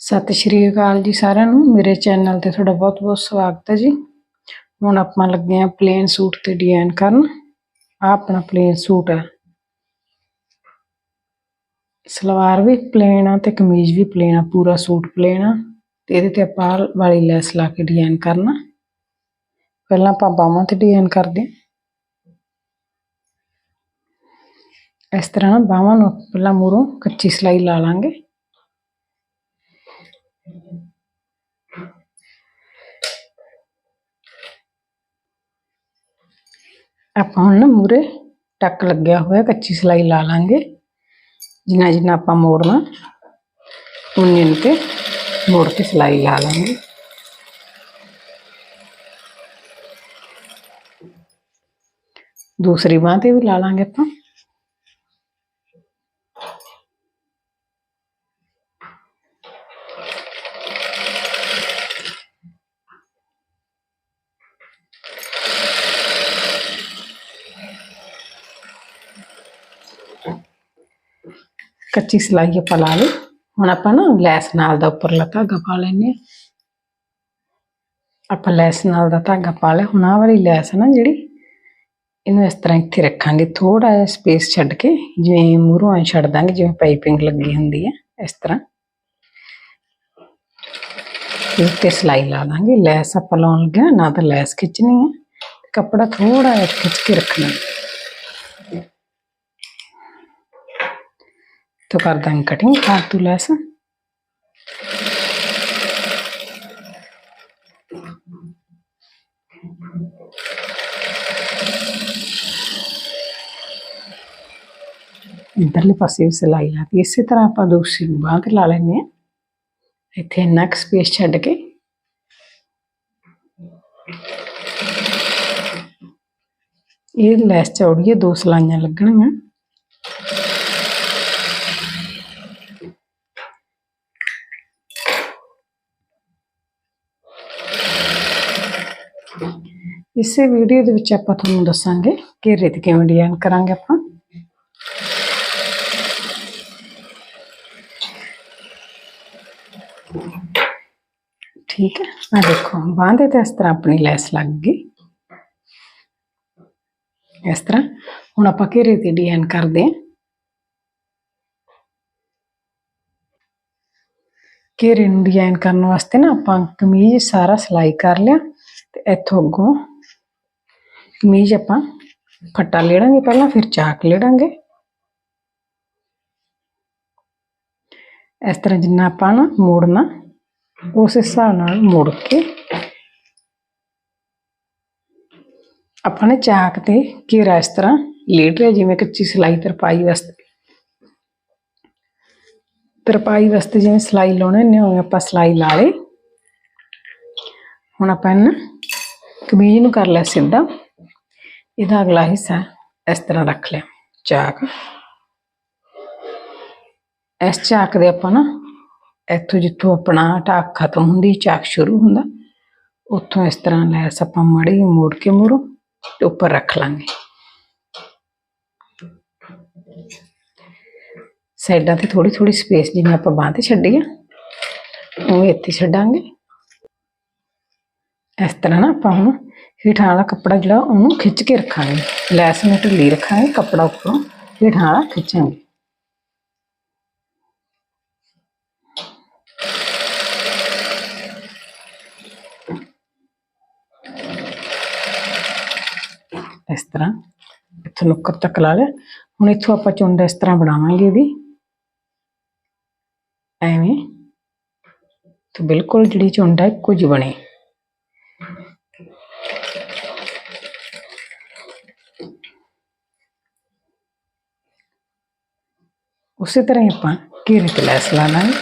ਸਤਿ ਸ਼੍ਰੀ ਅਕਾਲ ਜੀ ਸਾਰਿਆਂ ਨੂੰ। ਮੇਰੇ ਚੈਨਲ ਤੇ ਤੁਹਾਡਾ ਬਹੁਤ-ਬਹੁਤ ਸਵਾਗਤ ਹੈ ਜੀ। ਹੁਣ ਆਪਾਂ ਲੱਗੇ ਆ ਪਲੇਨ ਸੂਟ ਤੇ ਡਿਜ਼ਾਈਨ ਕਰਨ। ਆ ਆਪਣਾ ਪਲੇਨ ਸੂਟ ਹੈ। ਸਲਵਾਰ ਵੀ ਪਲੇਨ ਆ ਤੇ ਕਮੀਜ਼ ਵੀ ਪਲੇਨ ਆ, ਪੂਰਾ ਸੂਟ ਪਲੇਨ ਆ ਤੇ ਇਹਦੇ ਤੇ ਆਪਾਂ ਆਹ ਵਾਲੀ ਲੈਸ ਲਾ ਕੇ ਡਿਜ਼ਾਈਨ ਕਰਨਾ। ਪਹਿਲਾਂ ਆਪਾਂ ਬਾਹਾਂ ਤੇ ਡਿਜ਼ਾਈਨ ਕਰਦੇ ਹਾਂ। ਇਸ ਤਰ੍ਹਾਂ ਨਾ ਬਾਹਾਂ ਨੂੰ ਪਹਿਲਾਂ ਮੂਰੋਂ ਕੱਚੀ ਸਲਾਈ ਲਾ ਲਾਂਗੇ। ਆਪਾਂ ਹੁਣ ਨਾ ਮੂਰੇ ਟੱਕ ਲੱਗਿਆ ਹੋਇਆ, ਕੱਚੀ ਸਲਾਈ ਲਾ ਲਾਂਗੇ। ਜਿੰਨਾ ਜਿੰਨਾ ਆਪਾਂ ਮੋੜਨਾ, ਉਨੇ ਉਨੇ ਤੇ ਮੋੜ ਕੇ ਸਲਾਈ ਲਾ ਲਾਂਗੇ। ਦੂਸਰੀ ਬਾਂਹ ਤੇ ਵੀ ਲਾ ਲਾਂਗੇ ਕੱਚੀ ਸਿਲਾਈ ਆਪਾਂ ਲਾ ਲਈ। ਹੁਣ ਆਪਾਂ ਨਾ ਲੈਸ ਨਾਲ ਦਾ ਉੱਪਰਲਾ ਧਾਗਾ ਪਾ ਲੈਨੇ ਆ ਆਪਾਂ ਲੈਸ ਨਾਲ ਦਾ ਧਾਗਾ ਪਾ ਲਿਆ। ਹੁਣ ਆਹ ਵਾਲੀ ਲੈਸ ਨਾ ਜਿਹੜੀ ਇਹਨੂੰ ਇਸ ਤਰ੍ਹਾਂ ਇੱਥੇ ਰੱਖਾਂਗੇ। ਥੋੜਾ ਜਿਹਾ ਸਪੇਸ ਛੱਡ ਕੇ ਜਿਵੇਂ ਮੂਹਰੋਂ ਐ ਛੱਡ ਦਾਂਗੇ ਜਿਵੇਂ ਪਾਈਪਿੰਗ ਲੱਗੀ ਹੁੰਦੀ ਹੈ ਇਸ ਤਰ੍ਹਾਂ। ਇਸ ਸਲਾਈ ਲਾ ਦਾਂਗੇ। ਲੈਸ ਆਪਾਂ ਲਾਉਣ ਲੱਗੇ ਹਾਂ, ਨਾ ਤਾਂ ਲੈਸ ਖਿੱਚਣੀ ਹੈ ਕੱਪੜਾ ਥੋੜਾ ਜਿਹਾ ਖਿੱਚ ਕੇ ਰੱਖਣਾ। तो कर देंगे कटिंग फालतू लेस ਇਧਰਲੇ ਪਾਸੇ ਵੀ ਸਿਲਾਈ ਲਾਤੀ ਇਸੇ ਤਰ੍ਹਾਂ ਆਪਾਂ ਦੂਸਰੀ ਬਾਂਹ ਤੇ ਲਾ ਲੈਨੇ ਆ ਇੱਥੇ ਇੰਨਾ ਕੁ ਸਪੇਸ ਛੱਡ ਕੇ ਇਹ ਲੈਸ ਚੌੜੀ ਹੈ ਦੋ ਸਲਾਈਆਂ ਲੱਗਣਗੀਆਂ ਇਸੇ ਵੀਡੀਓ ਦੇ ਵਿੱਚ ਆਪਾਂ ਤੁਹਾਨੂੰ ਦੱਸਾਂਗੇ ਘੇਰੇ ਤੇ ਕਿਵੇਂ ਡਿਜ਼ਾਈਨ ਕਰਾਂਗੇ ਆਪਾਂ। ਠੀਕ ਹੈ ਆ ਦੇਖੋ, ਬਾਂਹ ਦੇ ਤੇ ਇਸ ਤਰ੍ਹਾਂ ਆਪਣੀ ਲੈਸ ਲੱਗ ਗਈ। ਇਸ ਤਰ੍ਹਾਂ, ਹੁਣ ਆਪਾਂ ਘੇਰੇ ਤੇ ਡਿਜ਼ਾਈਨ ਕਰਦੇ ਹਾਂ। ਘੇਰੇ ਨੂੰ ਡਿਜ਼ਾਈਨ ਕਰਨ ਵਾਸਤੇ ਨਾ ਆਪਾਂ ਕਮੀਜ਼ ਸਾਰਾ ਸਿਲਾਈ ਕਰ ਲਿਆ ਤੇ ਇੱਥੋਂ ਅੱਗੋਂ ਕਮੀਜ਼ ਆਪਾਂ ਫੱਟਾ ਲੇੜਾਂਗੇ ਪਹਿਲਾਂ, ਫਿਰ ਚਾਕ ਲੇੜਾਂਗੇ ਇਸ ਤਰ੍ਹਾਂ ਜਿੰਨਾ ਆਪਾਂ ਨਾ ਮੋੜਨਾ, ਉਸ ਹਿਸਾਬ ਨਾਲ ਮੋੜ ਕੇ ਆਪਾਂ ਨੇ ਚਾਕ ਤੇ ਘੇਰਾ ਇਸ ਤਰ੍ਹਾਂ ਲੇਟ ਰਿਹਾ, ਜਿਵੇਂ ਕੱਚੀ ਸਿਲਾਈ ਤਰਪਾਈ ਵਾਸਤੇ। ਤਰਪਾਈ ਵਾਸਤੇ ਜਿਵੇਂ ਸਿਲਾਈ ਲਾਉਣੇ ਨੇ ਉਵੇਂ ਆਪਾਂ ਸਿਲਾਈ ਲਾ ਲਈ। ਹੁਣ ਆਪਾਂ ਇਹਨਾਂ ਕਮੀਜ਼ ਨੂੰ ਕਰ ਲਿਆ ਸਿੱਧਾ। ਇਹਦਾ ਅਗਲਾ ਹਿੱਸਾ ਇਸ ਤਰ੍ਹਾਂ ਰੱਖ ਲਿਆ, ਚਾਕ। ਇਸ ਚਾਕ ਦੇ ਆਪਾਂ ਨਾ ਇੱਥੋਂ ਜਿੱਥੋਂ ਆਪਣਾ ਟਾਕ ਖਤਮ ਹੁੰਦੀ, ਚਾਕ ਸ਼ੁਰੂ ਹੁੰਦਾ, ਉੱਥੋਂ ਇਸ ਤਰ੍ਹਾਂ ਲੈਸ ਆਪਾਂ ਮੜੀ ਮੋੜ ਕੇ ਮੋੜੋ ਤੇ ਉੱਪਰ ਰੱਖ ਲਾਂਗੇ। ਸਾਈਡਾਂ ਤੇ ਥੋੜੀ ਥੋੜੀ ਸਪੇਸ ਜਿਵੇਂ ਆਪਾਂ ਬਾਂਹ ਤੇ ਛੱਡੀ ਆ ਉਹ ਇੱਥੇ ਛੱਡਾਂਗੇ। ਇਸ ਤਰ੍ਹਾਂ ਨਾ ਆਪਾਂ ਹੁਣ ਹੇਠਾਂ ਵਾਲਾ ਕੱਪੜਾ ਜਿਹੜਾ ਉਹਨੂੰ ਖਿੱਚ ਕੇ ਰੱਖਾਂਗੇ। ਲੈਸ ਨੂੰ ਢਿੱਲੀ ਰੱਖਾਂਗੇ, ਕੱਪੜਾ ਉੱਪਰੋਂ ਹੇਠਾਂ ਵਾਲਾ ਖਿੱਚਾਂਗੇ। ਇਸ ਤਰ੍ਹਾਂ ਇੱਥੋਂ ਨੁੱਕਰ ਤੱਕ ਲਾ ਲਿਆ। ਹੁਣ ਇੱਥੋਂ ਆਪਾਂ ਚੁੰਡ ਇਸ ਤਰ੍ਹਾਂ ਬਣਾਵਾਂਗੇ ਇਹਦੀ। ਐਵੇਂ। ਤੇ ਬਿਲਕੁਲ ਜਿਹੜੀ ਚੁੰਡ ਹੈ ਇੱਕੋ ਜਿਹੀ ਬਣੇ। ਉਸੇ ਤਰ੍ਹਾਂ ਹੀ ਆਪਾਂ ਘੇਰੇ ਤੇ ਲੈਸ ਲਾ ਲਾਂਗੇ।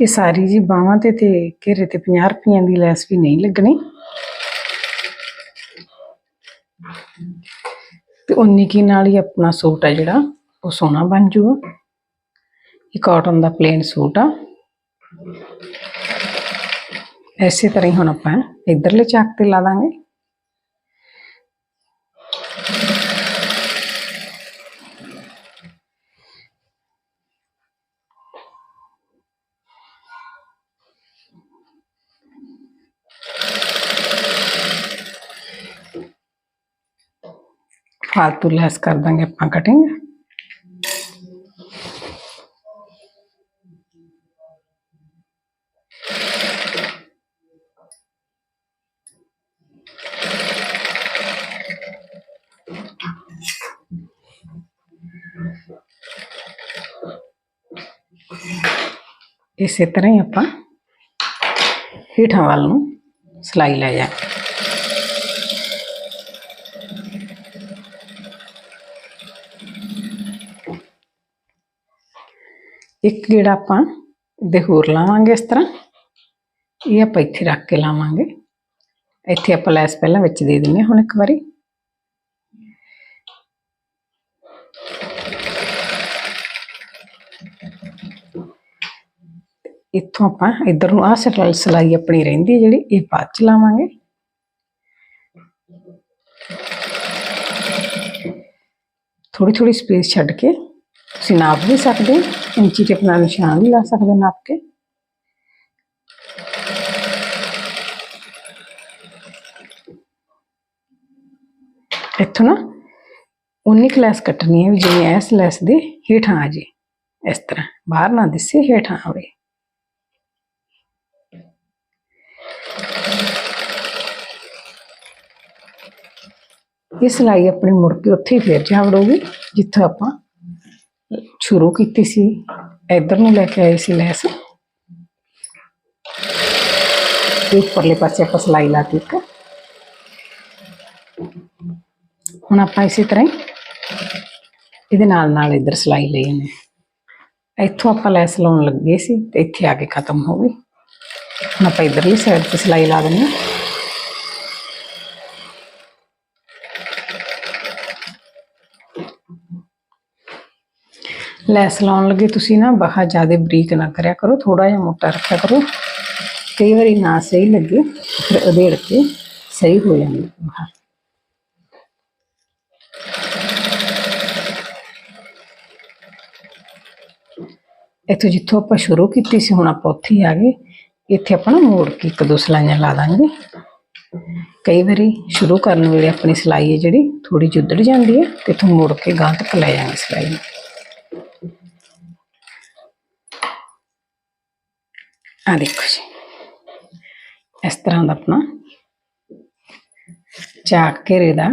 ਇਹ ਸਾਰੀ ਜੀ ਬਾਹਾਂ ਤੇ ਤੇ ਘੇਰੇ ਤੇ 50 ਰੁਪਈਆਂ ਦੀ ਲੈਸ ਵੀ ਨਹੀਂ ਲੱਗਣੀ। ਤੇ ਉਨੀ ਕੀ ਨਾਲ ਹੀ ਆਪਣਾ ਸੂਟ ਹੈ ਜਿਹੜਾ, ਉਹ ਸੋਹਣਾ ਬਣ ਜੂਗਾ। ਇਹ ਕਾਟਨ ਦਾ ਪਲੇਨ ਸੂਟ ਆ ਐਸੇ ਤਰ੍ਹਾਂ ਹੀ ਹੁਣ ਆਪਾਂ ਇਧਰਲੇ ਚਾਕ ਤੇ ਲਾ ਦਾਂਗੇ ਫਾਲਤੂ ਲੈਸ ਕਰ ਦਾਂਗੇ ਆਪਾਂ ਕਟਿੰਗ ਇਸੇ ਤਰ੍ਹਾਂ ਹੀ ਆਪਾਂ ਹੇਠਾਂ ਵੱਲ ਨੂੰ ਸਿਲਾਈ ਲੈ ਜਾ ਇੱਕ ਗੇੜਾ ਆਪਾਂ ਦੇ ਹੋਰ ਲਾਵਾਂਗੇ ਇਸ ਤਰ੍ਹਾਂ। ਇਹ ਆਪਾਂ ਇੱਥੇ ਰੱਖ ਕੇ ਲਾਵਾਂਗੇ। ਇੱਥੇ ਆਪਾਂ ਲੈਸ ਪਹਿਲਾਂ ਵਿੱਚ ਦੇ ਦਿੰਨੇ ਹਾਂ ਹੁਣ ਇੱਕ ਵਾਰੀ। ਇੱਥੋਂ ਆਪਾਂ ਇਧਰ ਨੂੰ ਆਹ ਸਿਲਾਈ ਸਿਲਾਈ ਆਪਣੀ ਰਹਿੰਦੀ ਹੈ ਜਿਹੜੀ ਇਹ ਬਾਅਦ ਚ ਲਾਵਾਂਗੇ ਥੋੜੀ ਥੋੜੀ ਸਪੇਸ ਛੱਡ ਕੇ ਤੁਸੀਂ ਨਾਪ ਵੀ ਸਕਦੇ ਹੋ ਇੰਚੀ ਟੇਪ ਨਾਲ ਨਿਸ਼ਾਨ ਵੀ ਲਾ ਸਕਦੇ ਹੋ ਨਾਪ ਕੇ ਇੱਥੋਂ ਨਾ ਉਨੀ ਕਲਾਸ ਕੱਟਣੀ ਹੈ ਵੀ ਜਿਵੇਂ ਇਸ ਲੈਸ ਦੇ ਹੇਠਾਂ ਆ ਜੇ ਇਸ ਤਰ੍ਹਾਂ ਬਾਹਰ ਨਾ ਦਿਸੇ ਹੇਠਾਂ ਆਵੇ ਇਹ ਸਿਲਾਈ ਆਪਣੀ ਮੁੜ ਕੇ ਉੱਥੇ ਹੀ ਫੇਰ ਜਾ ਵੜੋਗੀ ਜਿੱਥੋਂ ਆਪਾਂ ਸ਼ੁਰੂ ਕੀਤੀ ਸੀ। ਇੱਧਰ ਨੂੰ ਲੈ ਕੇ ਆਏ ਸੀ ਲੈਸ। ਤੇ ਉੱਪਰਲੇ ਪਾਸੇ ਆਪਾਂ ਸਿਲਾਈ ਲਾਤੀ ਇੱਕ। ਹੁਣ ਆਪਾਂ ਇਸੇ ਤਰ੍ਹਾਂ ਹੀ ਇਹਦੇ ਨਾਲ ਨਾਲ ਇੱਧਰ ਸਿਲਾਈ ਲਈ ਨੇ ਇੱਥੋਂ ਆਪਾਂ ਲੈਸ ਲਾਉਣ ਲੱਗੇ ਸੀ ਤੇ ਇੱਥੇ ਆ ਕੇ ਖਤਮ ਹੋ ਗਈ। ਹੁਣ ਆਪਾਂ ਇੱਧਰਲੀ ਸਾਈਡ ਤੇ ਸਿਲਾਈ ਲਾ ਦਿੰਦੇ ਹਾਂ। ਲੈਸ ਲਾਉਣ ਲੱਗੇ, ਤੁਸੀਂ ਨਾ ਬਹੁਤ ਜ਼ਿਆਦਾ ਬਰੀਕ ਨਾ ਕਰਿਆ ਕਰੋ ਥੋੜਾ ਜਿਹਾ ਮੋਟਾ ਰੱਖਿਆ ਕਰੋ। ਕਈ ਵਾਰੀ ਨਾ ਸਹੀ ਲੱਗੇ, ਫਿਰ ਉਧੇੜ ਕੇ ਸਹੀ ਹੋ ਜਾਂਦੀ ਬਾਹਰ। ਇੱਥੋਂ ਜਿੱਥੋਂ ਆਪਾਂ ਸ਼ੁਰੂ ਕੀਤੀ ਸੀ, ਹੁਣ ਆਪਾਂ ਉੱਥੇ ਹੀ ਆ ਗਏ। ਇੱਥੇ ਆਪਾਂ ਨਾ ਮੋੜ ਕੇ ਇੱਕ ਦੋ ਸਲਾਈਆਂ ਲਾ ਦਾਂਗੇ। ਕਈ ਵਾਰੀ ਸ਼ੁਰੂ ਕਰਨ ਵੇਲੇ ਆਪਣੀ ਸਿਲਾਈ ਹੈ ਜਿਹੜੀ ਥੋੜੀ ਜਿਹੀ ਜਾਂਦੀ ਹੈ, ਤੇ ਇੱਥੋਂ ਮੋੜ ਕੇ ਗਾਂ ਤੱਕ ਲੈ ਜਾਵਾਂਗੇ ਸਿਲਾਈ ਨੂੰ। ਆ ਦੇਖੋ ਜੀ। ਇਸ ਤਰ੍ਹਾਂ ਦਾ ਆਪਣਾ ਚਾਕ ਘੇਰੇ ਦਾ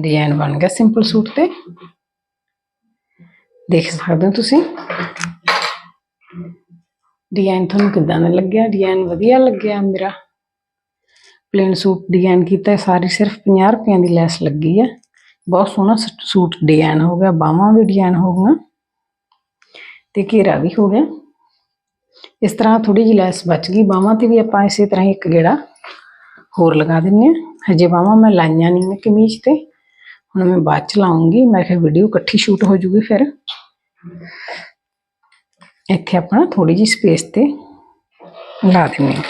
ਡਿਜ਼ਾਈਨ ਬਣ ਗਿਆ ਸਿੰਪਲ ਸੂਟ ਤੇ। ਦੇਖ ਸਕਦੇ ਹੋ ਤੁਸੀਂ। ਡਿਜ਼ਾਈਨ ਤੁਹਾਨੂੰ ਕਿਦਾਂ ਦਾ ਲੱਗਿਆ? ਡਿਜ਼ਾਈਨ ਵਧੀਆ ਲੱਗਿਆ ਮੇਰਾ। ਪਲੇਨ ਸੂਟ ਡਿਜ਼ਾਈਨ ਕੀਤਾ, ਸਾਰੀ ਸਿਰਫ 50 ਰੁਪਈਆਂ ਦੀ ਲੈਸ ਲੱਗੀ ਹੈ ਬਹੁਤ ਸੋਹਣਾ ਸ- ਸੂਟ ਡਿਜ਼ਾਈਨ ਹੋ ਗਿਆ ਬਾਹਾਂ ਵੀ ਡਿਜ਼ਾਈਨ ਹੋ ਗਈਆਂ। ਤੇ ਘੇਰਾ ਵੀ ਹੋ ਗਿਆ। ਇਸ ਤਰ੍ਹਾਂ ਥੋੜੀ ਜਿਹੀ ਲੈਸ ਬਚ ਗਈ ਬਾਹਾਂ ਤੇ ਵੀ ਆਪਾਂ ਇਸੇ ਤਰ੍ਹਾਂ ਹੀ ਇੱਕ ਗੇੜਾ ਹੋਰ ਲਗਾ ਦਿੰਨੇ ਆ ਹਜੇ ਬਾਹਾਂ ਮੈਂ ਲਾਈਆਂ ਨਹੀਂ ਨੇ ਕਮੀਜ਼ ਤੇ ਹੁਣ ਮੈਂ ਬਾਅਦ ਚ ਲਾਉਂਗੀ ਮੈਂ ਕਿਹਾ ਵੀਡੀਓ ਇਕੱਠੀ ਸ਼ੂਟ ਹੋ ਜੂਗੀ ਫਿਰ ਇੱਥੇ ਆਪਾਂ ਥੋੜੀ ਜਿਹੀ ਸਪੇਸ ਤੇ ਲਾ ਦਿੰਨੇ ਆ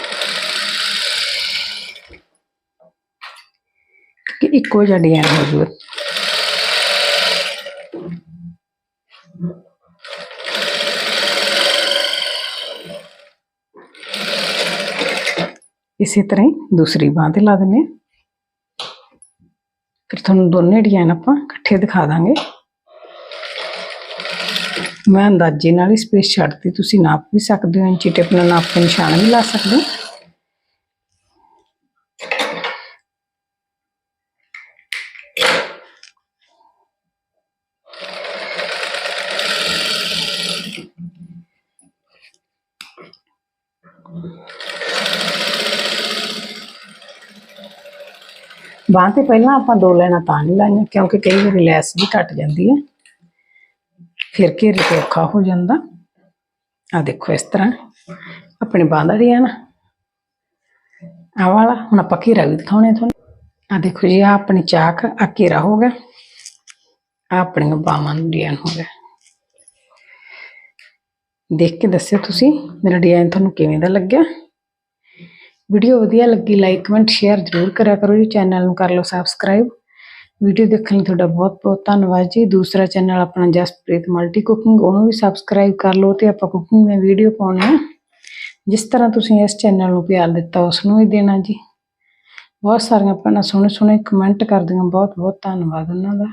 ਕਿ ਇੱਕੋ ਜਿਹਾ ਡਿਜ਼ਾਈਨ ਹੋ ਜੂਗਾ ਇਸੇ ਤਰ੍ਹਾਂ ਹੀ ਦੂਸਰੀ ਬਾਂਹ ਤੇ ਲਾ ਦਿੰਨੇ ਆ ਫਿਰ ਤੁਹਾਨੂੰ ਦੋਨੇ ਡਿਜ਼ਾਈਨ ਆਪਾਂ ਇਕੱਠੇ ਦਿਖਾ ਦਾਂਗੇ। ਮੈਂ ਅੰਦਾਜ਼ੇ ਨਾਲ ਹੀ ਸਪੇਸ ਛੱਡਤੀ ਤੁਸੀਂ ਨਾਪ ਵੀ ਸਕਦੇ ਹੋ, ਇੰਚੀ ਟੇਪ ਨਾਲ ਨਾਪ ਕੇ ਨਿਸ਼ਾਨ ਵੀ ਲਾ ਸਕਦੇ ਹੋ। ਬਾਂਹ ਤੇ ਪਹਿਲਾਂ ਆਪਾਂ ਦੋ ਲੈਣਾ ਤਾਂ ਨਹੀਂ ਲਾਈਆਂ, ਕਿਉਂਕਿ ਕਈ ਵਾਰੀ ਲੈਸ ਵੀ ਘਟ ਜਾਂਦੀ ਹੈ। ਫਿਰ ਘੇਰੇ ਤੇ ਔਖਾ ਹੋ ਜਾਂਦਾ। ਆ ਦੇਖੋ ਇਸ ਤਰ੍ਹਾਂ, ਆਪਣੇ ਬਾਂਹ ਦਾ ਡਿਜ਼ਾਈਨ ਆ। ਵਾਲਾ, ਹੁਣ ਆਪਾਂ ਘੇਰਾ ਵੀ ਦਿਖਾਉਣੇ ਆ ਤੁਹਾਨੂੰ। ਆ ਦੇਖੋ ਜੀ ਆ ਆਪਣੀ ਚਾਕ ਆ ਘੇਰਾ ਹੋ ਗਿਆ। ਆ ਆਪਣੀਆਂ ਬਾਹਾਂ ਨੂੰ ਡਿਜ਼ਾਈਨ ਹੋ ਗਿਆ। ਦੇਖ ਕੇ ਦੱਸਿਓ ਤੁਸੀਂ, ਮੇਰਾ ਡਿਜ਼ਾਈਨ ਤੁਹਾਨੂੰ ਕਿਵੇਂ ਦਾ ਲੱਗਿਆ? ਵੀਡੀਓ ਵਧੀਆ ਲੱਗੀ ਲਾਈਕ ਕਮੈਂਟ ਸ਼ੇਅਰ ਜ਼ਰੂਰ ਕਰਿਆ ਕਰੋ ਜੀ ਚੈਨਲ ਨੂੰ ਕਰ ਲਓ ਸਬਸਕ੍ਰਾਈਬ ਵੀਡੀਓ ਦੇਖਣ ਲਈ ਤੁਹਾਡਾ ਬਹੁਤ ਬਹੁਤ ਧੰਨਵਾਦ ਜੀ। ਦੂਸਰਾ ਚੈਨਲ ਆਪਣਾ ਜਸਪ੍ਰੀਤ ਮਲਟੀ ਕੁਕਿੰਗ ਉਹਨੂੰ ਵੀ ਸਬਸਕ੍ਰਾਈਬ ਕਰ ਲਓ ਤੇ ਆਪਾਂ ਕੁਕਿੰਗ ਦੀਆਂ ਵੀਡੀਓ ਪਾਉਣੇ ਆ ਜਿਸ ਤਰ੍ਹਾਂ ਤੁਸੀਂ ਇਸ ਚੈਨਲ ਨੂੰ ਪਿਆਰ ਦਿੱਤਾ ਉਸ ਨੂੰ ਵੀ ਦੇਣਾ ਜੀ। ਬਹੁਤ ਸਾਰੀਆਂ ਭੈਣਾਂ ਸੋਹਣੇ ਸੋਹਣੇ ਕਮੈਂਟ ਕਰਦੀਆਂ ਬਹੁਤ ਬਹੁਤ ਧੰਨਵਾਦ ਉਹਨਾਂ ਦਾ।